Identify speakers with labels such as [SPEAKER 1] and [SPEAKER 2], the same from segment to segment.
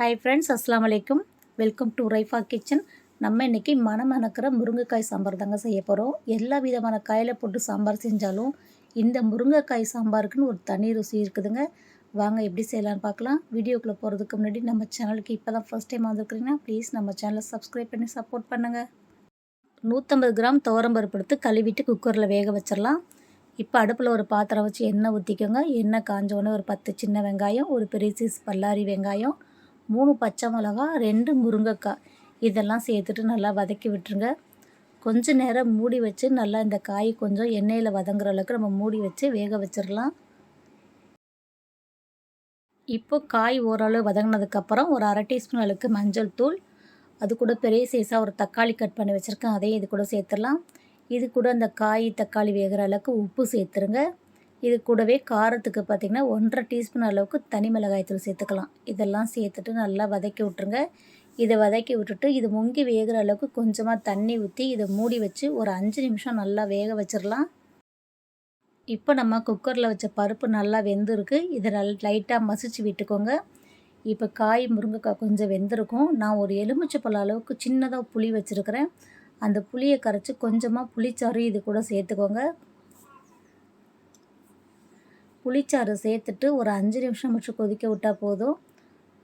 [SPEAKER 1] Hi friends அஸ்லாம் வலைக்கும் welcome to Raifa kitchen நம்ம இன்றைக்கி மணமணக்கிற முருங்கைக்காய் சாம்பார் தாங்க செய்ய போகிறோம் எல்லா விதமான காயில் போட்டு சாம்பார் செஞ்சாலும் இந்த முருங்கைக்காய் சாம்பாருக்குன்னு ஒரு தனி ருசி இருக்குதுங்க. வாங்க எப்படி செய்யலான்னு பார்க்கலாம். வீடியோக்குள்ளே போகிறதுக்கு முன்னாடி நம்ம சேனலுக்கு இப்போ தான் ஃபஸ்ட் டைம் வந்துருக்குறீங்கன்னா ப்ளீஸ் நம்ம சேனலை சப்ஸ்கிரைப் பண்ணி சப்போர்ட் பண்ணுங்கள் நூற்றம்பது கிராம் துவரம்பருப்பு எடுத்து கழுவிட்டு குக்கரில் வேக வச்சிடலாம் இப்போ அடுப்பில் ஒரு பாத்திரம் வச்சு எண்ணெய் ஊற்றிக்கோங்க எண்ணெய் காஞ்சோடனே ஒரு பத்து சின்ன வெங்காயம் ஒரு பெரிய சீஸ் பல்லாரி வெங்காயம் மூணு பச்சை மிளகா ரெண்டு முருங்கைக்காய். இதெல்லாம் சேர்த்துட்டு நல்லா வதக்கி விட்டுருங்க. கொஞ்ச நேரம் மூடி வச்சு நல்லா இந்த காய் கொஞ்சம் எண்ணெயில் வதங்குற அளவுக்கு நம்ம மூடி வச்சு வேக வச்சிடலாம். இப்போ காய் ஓரளவு வதங்கினதுக்கப்புறம் ஒரு அரை டீஸ்பூன் அளவுக்கு மஞ்சள் தூள். அது கூட பெரிய சைஸாக ஒரு தக்காளி கட் பண்ணி வச்சுருக்கேன். அதையும் இது கூட சேர்த்துடலாம். இது கூட அந்த காய் தக்காளி வேகிற அளவுக்கு உப்பு சேர்த்துருங்க. இது கூடவே காரத்துக்கு பார்த்திங்கன்னா ஒன்றரை டீஸ்பூன் அளவுக்கு தனி மிளகாய்த்தூள் சேர்த்துக்கலாம். இதெல்லாம் சேர்த்துட்டு நல்லா வதக்கி விட்ருங்க இதை வதக்கி விட்டுட்டு இது முங்கி வேகிற அளவுக்கு கொஞ்சமாக தண்ணி ஊற்றி இதை மூடி வச்சு ஒரு அஞ்சு நிமிஷம் நல்லா வேக வச்சிடலாம். இப்போ நம்ம குக்கரில் வச்ச பருப்பு நல்லா வெந்திருக்கு. இதை நல்லா லைட்டாக மசிச்சு விட்டுக்கோங்க. இப்போ காய் முருங்கைக்காய் கொஞ்சம் வெந்திருக்கும். நான் ஒரு எலுமிச்சை அளவுக்கு சின்னதாக புளி வச்சுருக்கிறேன். அந்த புளியை கரைச்சி கொஞ்சமாக புளிச்சாறு இது கூட சேர்த்துக்கோங்க. புளிச்சாறு சேர்த்துட்டு ஒரு அஞ்சு நிமிஷம் மட்டும் கொதிக்க விட்டால் போதும்.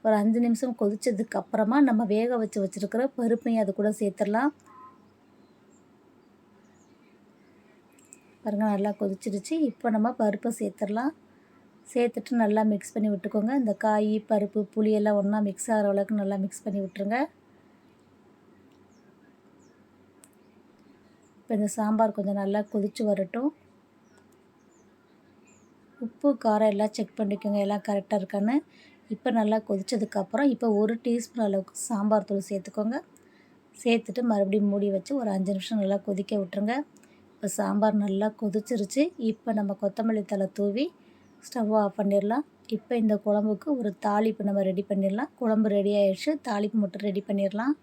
[SPEAKER 1] ஒரு அஞ்சு நிமிஷம் கொதித்ததுக்கப்புறமா நம்ம வேக வச்சு வச்சுருக்கிற பருப்பையும் அது கூட சேர்த்துடலாம். பாருங்கள் நல்லா கொதிச்சிருச்சு. இப்போ நம்ம பருப்பை சேர்த்துடலாம். சேர்த்துட்டு நல்லா மிக்ஸ் பண்ணி விட்டுக்கோங்க. இந்த காய் பருப்பு புளியெல்லாம் ஒன்றா மிக்ஸ் ஆகிற அளவுக்கு நல்லா மிக்ஸ் பண்ணி விட்டுருங்க. இப்போ இந்த சாம்பார் கொஞ்சம் நல்லா கொதித்து வரட்டும். உப்பு காரம் எல்லாம் செக் பண்ணிக்கோங்க. எல்லாம் கரெக்டாக இருக்கான்னு. இப்போ நல்லா கொதித்ததுக்கப்புறம் இப்போ ஒரு டீஸ்பூன் அளவுக்கு சாம்பார் தூள் சேர்த்துக்கோங்க. சேர்த்துட்டு மறுபடியும் மூடி வச்சு ஒரு அஞ்சு நிமிஷம் நல்லா கொதிக்க விட்டுருங்க. இப்போ சாம்பார் நல்லா கொதிச்சிருச்சு. இப்போ நம்ம கொத்தமல்லி தலை தூவி ஸ்டவ் ஆஃப் பண்ணிடலாம். இப்போ இந்த குழம்புக்கு ஒரு தாளிப்பு நம்ம ரெடி பண்ணிடலாம். குழம்பு ரெடி ஆயிடுச்சு. தாளிப்பு மட்டும் ரெடி பண்ணிடலாம்.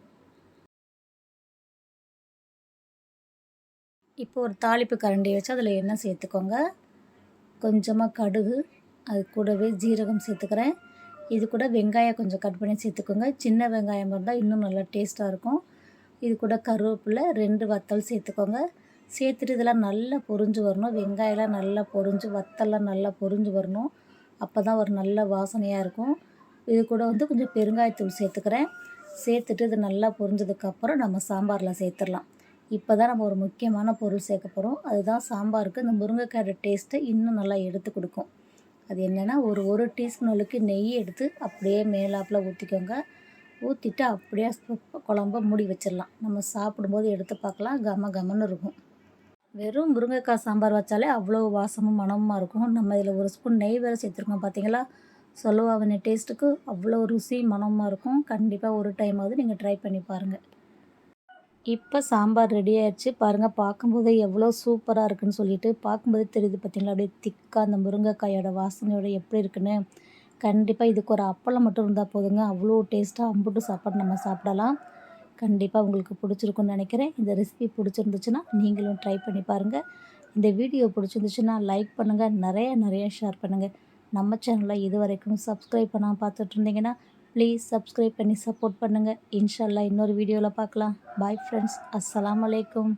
[SPEAKER 1] இப்போ ஒரு தாளிப்பு கரண்டி வச்சு அதில் எண்ணெய் சேர்த்துக்கோங்க. கொஞ்சமாக கடுகு அது கூடவே ஜீரகம் சேர்த்துக்கிறேன். இது கூட வெங்காயம் கொஞ்சம் கட் பண்ணி சேர்த்துக்கோங்க. சின்ன வெங்காயம் இருந்தால் இன்னும் நல்லா டேஸ்ட்டாக இருக்கும். இது கூட கருவேப்பிலை ரெண்டு வத்தல் சேர்த்துக்கோங்க. சேர்த்துட்டு இதெல்லாம் நல்லா பொரிஞ்சு வரணும். வெங்காயம்லாம் நல்லா பொரிஞ்சு வத்தல்லாம் நல்லா பொரிஞ்சு வரணும். அப்போ தான் ஒரு நல்ல வாசனையாக இருக்கும். இது கூட வந்து கொஞ்சம் பெருங்காயத்தூள் சேர்த்துக்கிறேன். சேர்த்துட்டு இது நல்லா பொரிஞ்சதுக்கப்புறம் நம்ம சாம்பாரில் சேர்த்துடலாம். இப்போ தான் நம்ம ஒரு முக்கியமான பொருள் சேர்க்க போகிறோம் அதுதான் சாம்பாருக்கு இந்த முருங்கைக்காயோட டேஸ்ட்டை இன்னும் நல்லா எடுத்து கொடுக்கும். அது என்னென்னா ஒரு ஒரு டீஸ்பூன் அளவுக்கு நெய் எடுத்து அப்படியே மேலாப்பில் ஊற்றிக்கோங்க ஊற்றிட்டு அப்படியே குழம்ப மூடி வச்சிடலாம். நம்ம சாப்பிடும்போது எடுத்து பார்க்கலாம். கம கமன்னு இருக்கும். வெறும் முருங்கைக்காய் சாம்பார் வச்சாலே அவ்வளோ வாசமும் மனமுமாக இருக்கும். நம்ம இதில் ஒரு ஸ்பூன் நெய் வேறு சேர்த்துருக்கோம் பார்த்தீங்களா சொல்லுவாவின டேஸ்ட்டுக்கு அவ்வளோ ருசி மனமாக இருக்கும். கண்டிப்பாக ஒரு டைமாவது நீங்கள் ட்ரை பண்ணி பாருங்கள் இப்போ சாம்பார் ரெடி ஆயிடுச்சு பாருங்கள் பார்க்கும்போது எவ்வளோ சூப்பராக இருக்குன்னு சொல்லிட்டு பார்க்கும்போதே தெரியுது பார்த்தீங்களா அப்படியே திக்காக அந்த முருங்கைக்காயோட வாசனையோட எப்படி இருக்குன்னு. கண்டிப்பாக இதுக்கு ஒரு அப்பளம் மட்டும் இருந்தால் போதுங்க. அவ்வளோ டேஸ்ட்டாக அம்புட்டு சாப்பாடு நம்ம சாப்பிடலாம். கண்டிப்பாக உங்களுக்கு பிடிச்சிருக்குன்னு நினைக்கிறேன். இந்த ரெசிபி பிடிச்சிருந்துச்சுன்னா நீங்களும் ட்ரை பண்ணி பாருங்கள் இந்த வீடியோ பிடிச்சிருந்துச்சுன்னா லைக் பண்ணுங்கள் நிறைய நிறைய ஷேர் பண்ணுங்கள் நம்ம சேனலில் இது வரைக்கும் சப்ஸ்கிரைப் பண்ணால் பார்த்துட்டு இருந்தீங்கன்னா ப்ளீஸ் சப்ஸ்கிரைப் பண்ணி சப்போர்ட் பண்ணுங்கள் இன்ஷால்லா இன்னொரு வீடியோவில் பார்க்கலாம். பாய் ஃப்ரெண்ட்ஸ் அஸ்லாம் வலைக்கம்